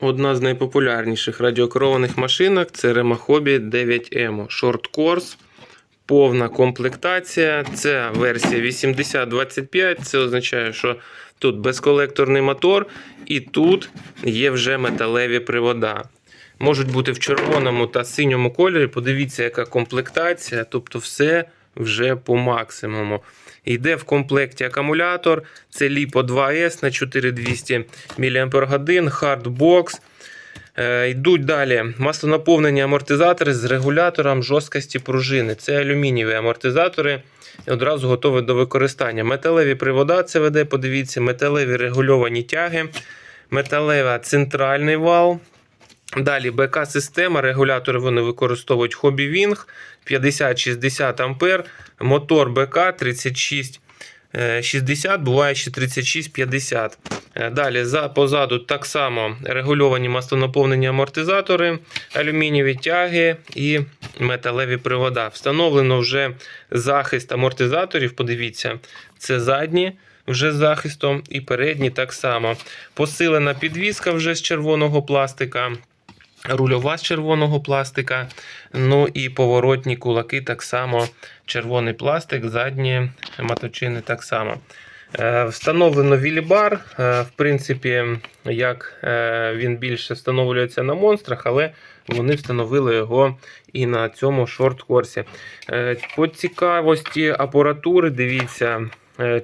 Одна з найпопулярніших радіокерованих машинок це Rema Hobby 9M Short Course. Повна комплектація. Це версія 8025. Це означає, що тут безколекторний мотор, і тут є вже металеві привода. Можуть бути в червоному та синьому кольорі. Подивіться, яка комплектація. Тобто, все вже по максимуму. Йде в комплекті акумулятор. Це LiPo 2S на 4200 мАч, хардбокс. Е, Йдуть далі маслонаповнені амортизатори з регулятором жорсткості пружини. Це алюмінієві амортизатори. Одразу готові до використання. Металеві привода ЦВД, подивіться, металеві регульовані тяги, металева центральний вал. Далі БК-система, регулятори вони використовують Hobby Wing 50-60 ампер, мотор БК 36 е, 60, буває ще 36-50. Е, Далі за, позаду так само регульовані маслонаповнені амортизатори, алюмінієві тяги і металеві привода. Встановлено вже захист амортизаторів. Подивіться, це задні. Вже з захистом і передні так само. Посилена підвіска вже з червоного пластика, рульова з червоного пластика. Ну і поворотні кулаки так само. Червоний пластик, задні маточини так само. Е, Встановлено вілібар. Е, В принципі, як е, він більше встановлюється на монстрах, але вони встановили його і на цьому шорт-корсі. По цікавості апаратури, дивіться,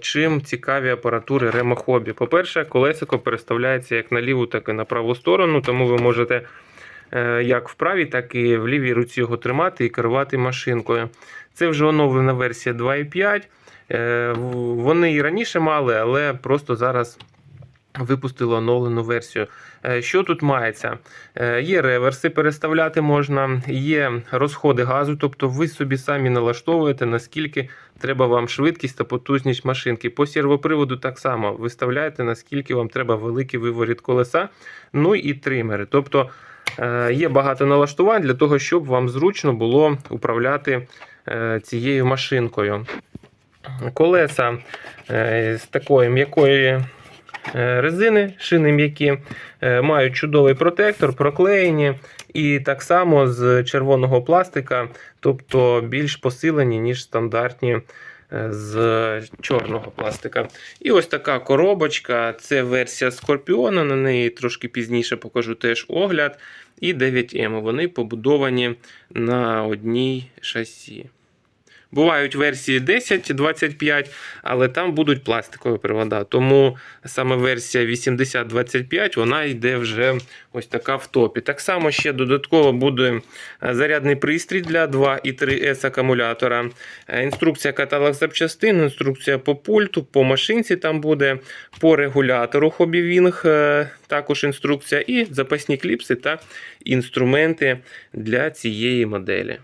чим цікаві апаратури Hobby. По-перше, колесико переставляється як на ліву, так і на праву сторону, тому ви можете як в правій, так і в лівій руці його тримати і керувати машинкою. Це вже оновлена версія 2.5. Е, Вони і раніше мали, але просто зараз випустили оновлену версію. Е, Що тут мається? Е, Є реверси, переставляти можна, є розходи газу, тобто ви собі самі налаштовуєте, наскільки треба вам швидкість та потужність машинки. По сервоприводу так само виставляєте, наскільки вам треба великий виворіт колеса, ну і тримери. Тобто е, є багато налаштувань для того, щоб вам зручно було управляти е, цією машинкою. Колеса е, з такої м'якої е, резини, шини м'які, е, мають чудовий протектор, проклеєні, і так само з червоного пластика, тобто більш посилені, ніж стандартні е, з чорного пластика. І ось така коробочка. Це версія Скорпіона. На неї трошки пізніше покажу теж огляд. І 9М. Вони побудовані на одній шасі. Бувають версії 10-25, але там будуть пластикові привода. Тому саме версія 8025 вона йде вже ось така в топі. Так само ще додатково буде е, зарядний пристрій для 2 і 3С акумулятора. Е, Інструкція каталог запчастин, інструкція по пульту, по машинці там буде, по регулятору Wing е, також інструкція, і запасні кліпси та інструменти для цієї моделі.